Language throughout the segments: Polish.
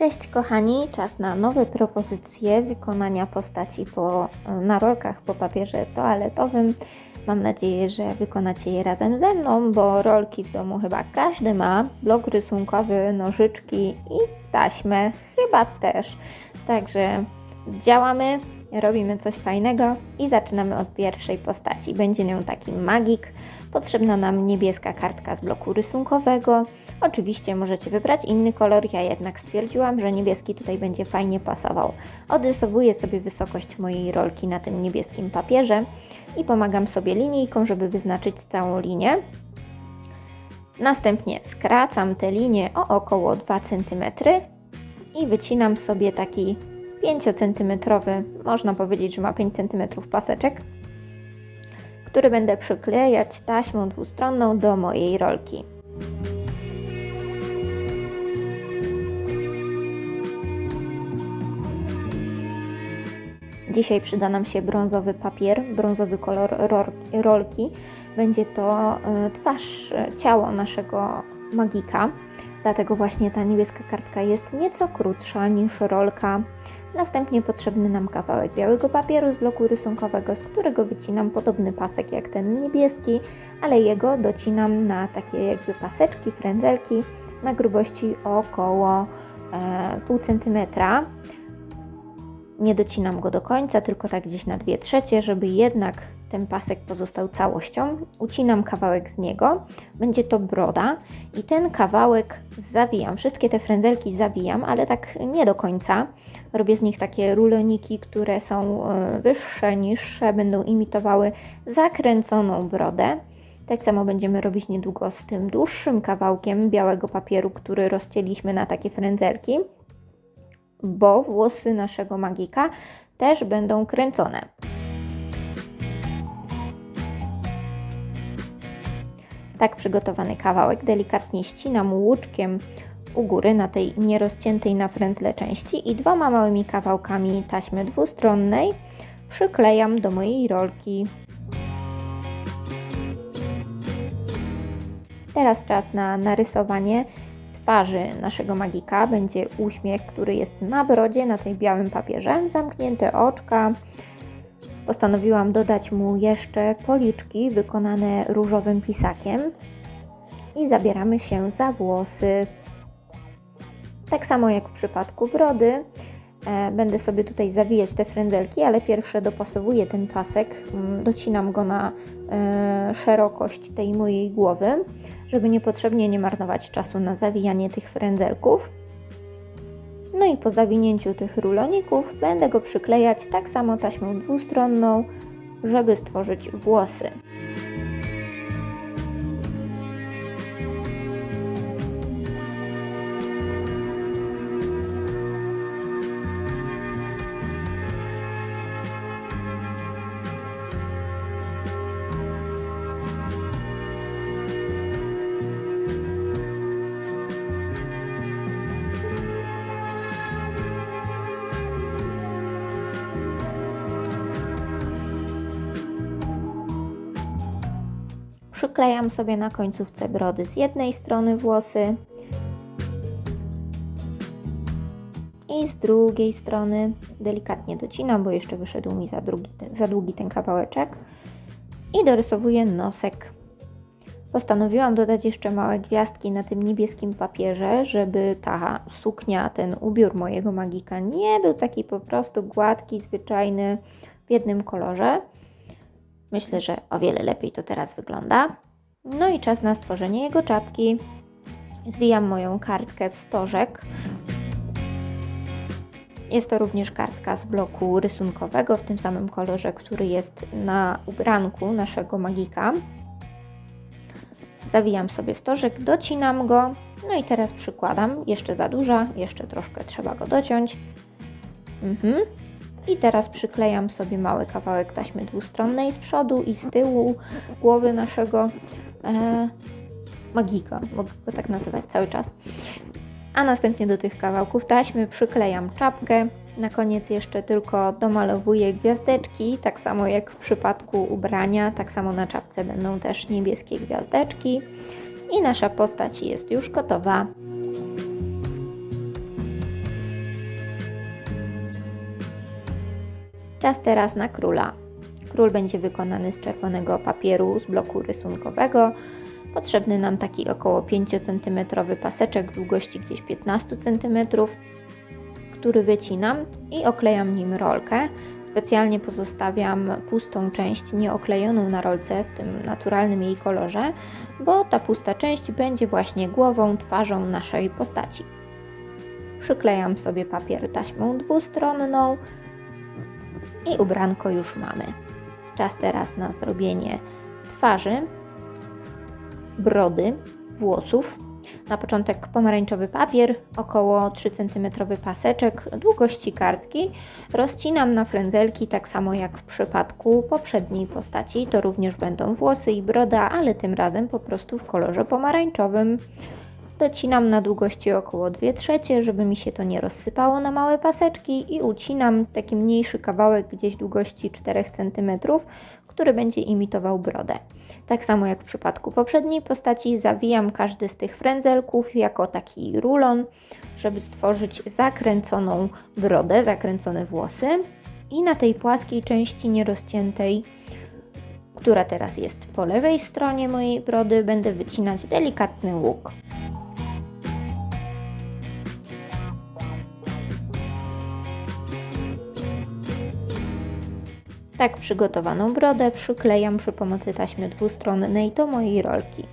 Cześć kochani, czas na nowe propozycje wykonania postaci po, na rolkach po papierze toaletowym. Mam nadzieję, że wykonacie je razem ze mną, bo rolki w domu chyba każdy ma. Blok rysunkowy, nożyczki i taśmę chyba też. Także działamy, robimy coś fajnego i zaczynamy od pierwszej postaci. Będzie nią taki magik. Potrzebna nam niebieska kartka z bloku rysunkowego. Oczywiście możecie wybrać inny kolor, ja jednak stwierdziłam, że niebieski tutaj będzie fajnie pasował. Odrysowuję sobie wysokość mojej rolki na tym niebieskim papierze i pomagam sobie linijką, żeby wyznaczyć całą linię. Następnie skracam tę linię o około 2 cm i wycinam sobie taki 5 cm, można powiedzieć, że ma 5 cm paseczek, który będę przyklejać taśmą dwustronną do mojej rolki. Dzisiaj przyda nam się brązowy papier, brązowy kolor rolki. Będzie to e, twarz, e, ciało naszego magika. Dlatego właśnie ta niebieska kartka jest nieco krótsza niż rolka. Następnie potrzebny nam kawałek białego papieru z bloku rysunkowego, z którego wycinam podobny pasek jak ten niebieski, ale jego docinam na takie jakby paseczki, frędzelki na grubości około e, pół centymetra. Nie docinam go do końca, tylko tak gdzieś na 2 trzecie, żeby jednak ten pasek pozostał całością. Ucinam kawałek z niego, będzie to broda i ten kawałek zawijam. Wszystkie te frędzelki zawijam, ale tak nie do końca. Robię z nich takie ruloniki, które są e, wyższe, niższe, będą imitowały zakręconą brodę. Tak samo będziemy robić niedługo z tym dłuższym kawałkiem białego papieru, który rozcięliśmy na takie frędzelki bo włosy naszego magika też będą kręcone. Tak przygotowany kawałek delikatnie ścinam łuczkiem u góry na tej nierozciętej na frędzle części i dwoma małymi kawałkami taśmy dwustronnej przyklejam do mojej rolki. Teraz czas na narysowanie twarzy naszego magika będzie uśmiech, który jest na brodzie, na tej białym papierze, zamknięte oczka. Postanowiłam dodać mu jeszcze policzki wykonane różowym pisakiem i zabieramy się za włosy. Tak samo jak w przypadku brody, e, będę sobie tutaj zawijać te frędzelki, ale pierwsze dopasowuję ten pasek, mm, docinam go na e, szerokość tej mojej głowy żeby niepotrzebnie nie marnować czasu na zawijanie tych frędzelków. No i po zawinięciu tych ruloników będę go przyklejać tak samo taśmą dwustronną, żeby stworzyć włosy. Przyklejam sobie na końcówce brody z jednej strony włosy i z drugiej strony delikatnie docinam, bo jeszcze wyszedł mi za, drugi, za długi ten kawałeczek i dorysowuję nosek. Postanowiłam dodać jeszcze małe gwiazdki na tym niebieskim papierze, żeby ta suknia, ten ubiór mojego magika nie był taki po prostu gładki, zwyczajny w jednym kolorze. Myślę, że o wiele lepiej to teraz wygląda. No i czas na stworzenie jego czapki. Zwijam moją kartkę w stożek. Jest to również kartka z bloku rysunkowego w tym samym kolorze, który jest na ubranku naszego magika. Zawijam sobie stożek, docinam go, no i teraz przykładam. Jeszcze za duża, jeszcze troszkę trzeba go dociąć. Mhm. I teraz przyklejam sobie mały kawałek taśmy dwustronnej z przodu i z tyłu głowy naszego e, magika, mogę go tak nazywać cały czas. A następnie do tych kawałków taśmy przyklejam czapkę. Na koniec jeszcze tylko domalowuję gwiazdeczki, tak samo jak w przypadku ubrania, tak samo na czapce będą też niebieskie gwiazdeczki. I nasza postać jest już gotowa. Czas teraz na króla. Król będzie wykonany z czerwonego papieru z bloku rysunkowego. Potrzebny nam taki około 5 cm paseczek długości gdzieś 15 cm, który wycinam i oklejam nim rolkę. Specjalnie pozostawiam pustą część nieoklejoną na rolce w tym naturalnym jej kolorze, bo ta pusta część będzie właśnie głową, twarzą naszej postaci. Przyklejam sobie papier taśmą dwustronną i ubranko już mamy. Czas teraz na zrobienie twarzy, brody, włosów. Na początek pomarańczowy papier, około 3 cm paseczek długości kartki. Rozcinam na frędzelki, tak samo jak w przypadku poprzedniej postaci. To również będą włosy i broda, ale tym razem po prostu w kolorze pomarańczowym. Docinam na długości około 2 trzecie, żeby mi się to nie rozsypało na małe paseczki i ucinam taki mniejszy kawałek gdzieś długości 4 cm, który będzie imitował brodę. Tak samo jak w przypadku poprzedniej postaci, zawijam każdy z tych frędzelków jako taki rulon, żeby stworzyć zakręconą brodę, zakręcone włosy. I na tej płaskiej części nierozciętej, która teraz jest po lewej stronie mojej brody, będę wycinać delikatny łuk. Tak przygotowaną brodę przyklejam przy pomocy taśmy dwustronnej do mojej rolki.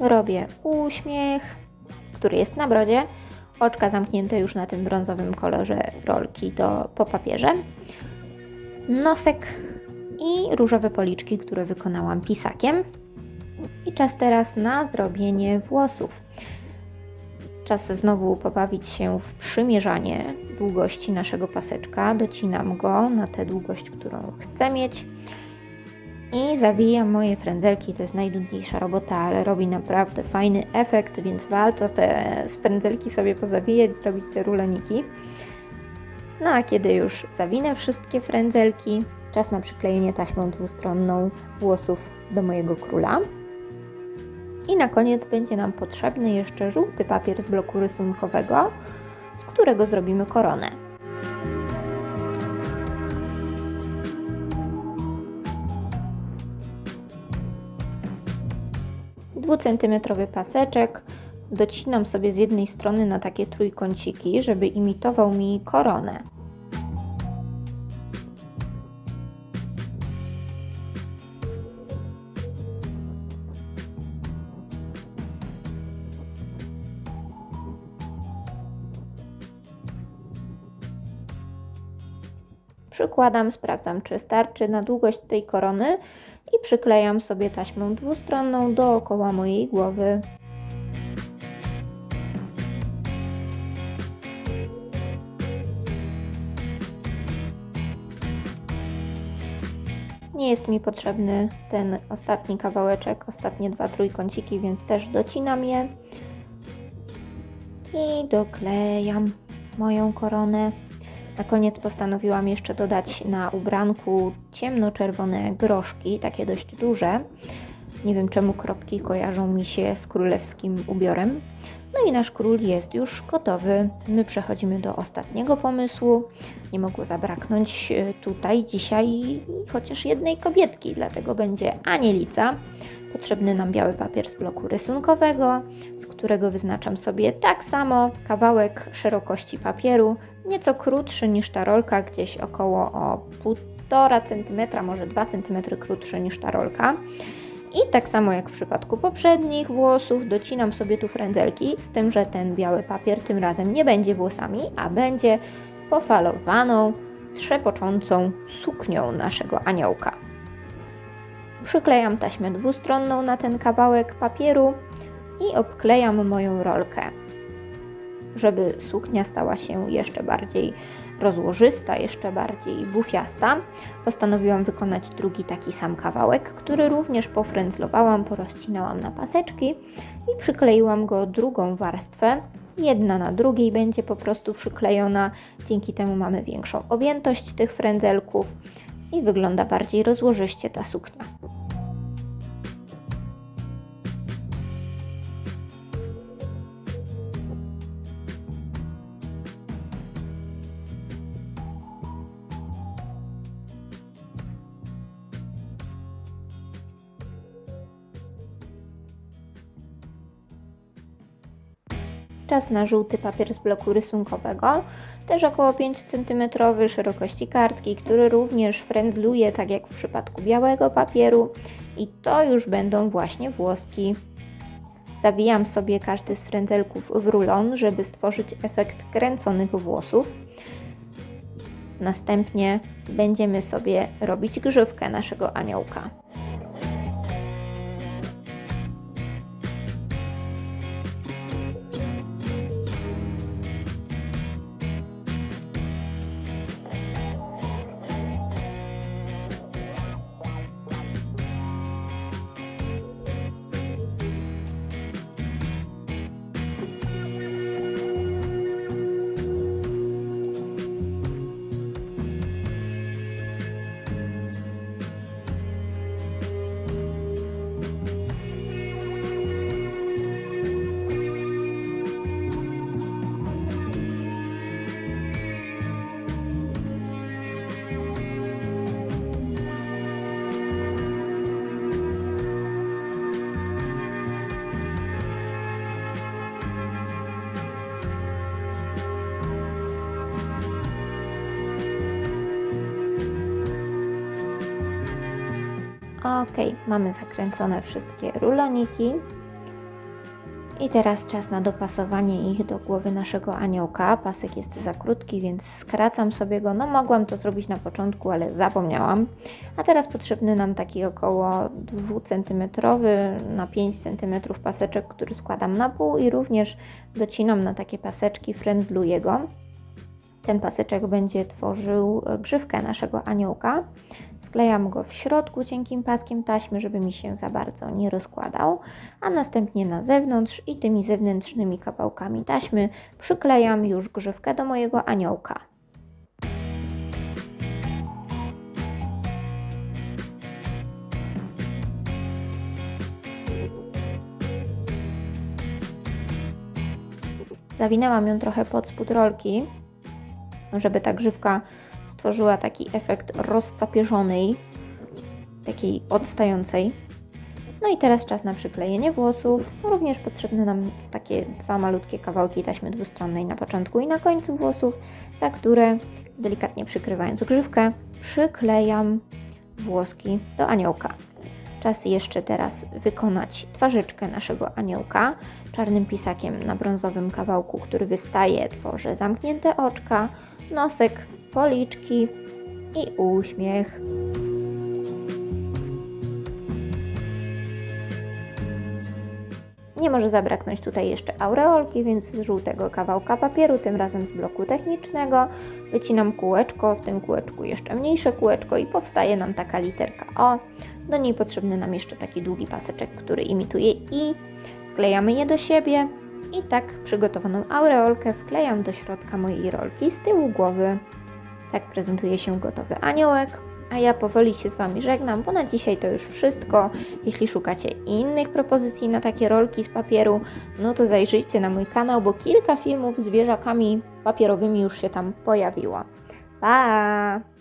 Robię uśmiech, który jest na brodzie, oczka zamknięte już na tym brązowym kolorze rolki do, po papierze, nosek i różowe policzki, które wykonałam pisakiem. I czas teraz na zrobienie włosów. Czas znowu pobawić się w przymierzanie długości naszego paseczka. Docinam go na tę długość, którą chcę mieć. I zawijam moje frędzelki. To jest najnudniejsza robota, ale robi naprawdę fajny efekt, więc warto te frędzelki sobie pozawijać, zrobić te ruleniki. No a kiedy już zawinę wszystkie frędzelki, czas na przyklejenie taśmą dwustronną włosów do mojego króla. I na koniec będzie nam potrzebny jeszcze żółty papier z bloku rysunkowego, z którego zrobimy koronę. Dwucentymetrowy paseczek docinam sobie z jednej strony na takie trójkąciki, żeby imitował mi koronę. Przykładam, sprawdzam czy starczy na długość tej korony i przyklejam sobie taśmą dwustronną dookoła mojej głowy. Nie jest mi potrzebny ten ostatni kawałeczek, ostatnie dwa trójkąciki, więc też docinam je i doklejam moją koronę. Na koniec postanowiłam jeszcze dodać na ubranku ciemnoczerwone groszki, takie dość duże. Nie wiem czemu kropki kojarzą mi się z królewskim ubiorem. No i nasz król jest już gotowy. My przechodzimy do ostatniego pomysłu. Nie mogło zabraknąć e, tutaj dzisiaj chociaż jednej kobietki, dlatego będzie anielica. Potrzebny nam biały papier z bloku rysunkowego, z którego wyznaczam sobie tak samo kawałek szerokości papieru, nieco krótszy niż ta rolka, gdzieś około o 1,5 cm, może 2 cm krótszy niż ta rolka. I tak samo jak w przypadku poprzednich włosów, docinam sobie tu frędzelki, z tym, że ten biały papier tym razem nie będzie włosami, a będzie pofalowaną, trzepoczącą suknią naszego aniołka. Przyklejam taśmę dwustronną na ten kawałek papieru i obklejam moją rolkę. Żeby suknia stała się jeszcze bardziej rozłożysta, jeszcze bardziej bufiasta, postanowiłam wykonać drugi taki sam kawałek, który również pofrędzlowałam, porozcinałam na paseczki i przykleiłam go drugą warstwę. Jedna na drugiej będzie po prostu przyklejona, dzięki temu mamy większą objętość tych frędzelków i wygląda bardziej rozłożyście ta suknia. Czas na żółty papier z bloku rysunkowego, też około 5 cm szerokości kartki, który również frędzluje, tak jak w przypadku białego papieru. I to już będą właśnie włoski. Zawijam sobie każdy z frędzelków w rulon, żeby stworzyć efekt kręconych włosów. Następnie będziemy sobie robić grzywkę naszego aniołka. Ok, mamy zakręcone wszystkie ruloniki. I teraz czas na dopasowanie ich do głowy naszego aniołka. Pasek jest za krótki, więc skracam sobie go. No mogłam to zrobić na początku, ale zapomniałam. A teraz potrzebny nam taki około 2 cm na 5 cm paseczek, który składam na pół i również docinam na takie paseczki, frędzluję go. Ten paseczek będzie tworzył grzywkę naszego aniołka. Sklejam go w środku cienkim paskiem taśmy, żeby mi się za bardzo nie rozkładał, a następnie na zewnątrz i tymi zewnętrznymi kawałkami taśmy przyklejam już grzywkę do mojego aniołka. Zawinęłam ją trochę pod spód rolki, żeby ta grzywka stworzyła taki efekt rozcapierzonej, takiej odstającej. No i teraz czas na przyklejenie włosów. Również potrzebne nam takie dwa malutkie kawałki taśmy dwustronnej na początku i na końcu włosów, za które delikatnie przykrywając grzywkę, przyklejam włoski do aniołka. Czas jeszcze teraz wykonać twarzyczkę naszego aniołka. Czarnym pisakiem na brązowym kawałku, który wystaje, tworzę zamknięte oczka, nosek, policzki i uśmiech. Nie może zabraknąć tutaj jeszcze aureolki, więc z żółtego kawałka papieru, tym razem z bloku technicznego, wycinam kółeczko, w tym kółeczku jeszcze mniejsze kółeczko i powstaje nam taka literka O. Do niej potrzebny nam jeszcze taki długi paseczek, który imituje I. Sklejamy je do siebie i tak przygotowaną aureolkę wklejam do środka mojej rolki z tyłu głowy. Tak prezentuje się gotowy aniołek. A ja powoli się z Wami żegnam, bo na dzisiaj to już wszystko. Jeśli szukacie innych propozycji na takie rolki z papieru, no to zajrzyjcie na mój kanał, bo kilka filmów z zwierzakami papierowymi już się tam pojawiło. Pa!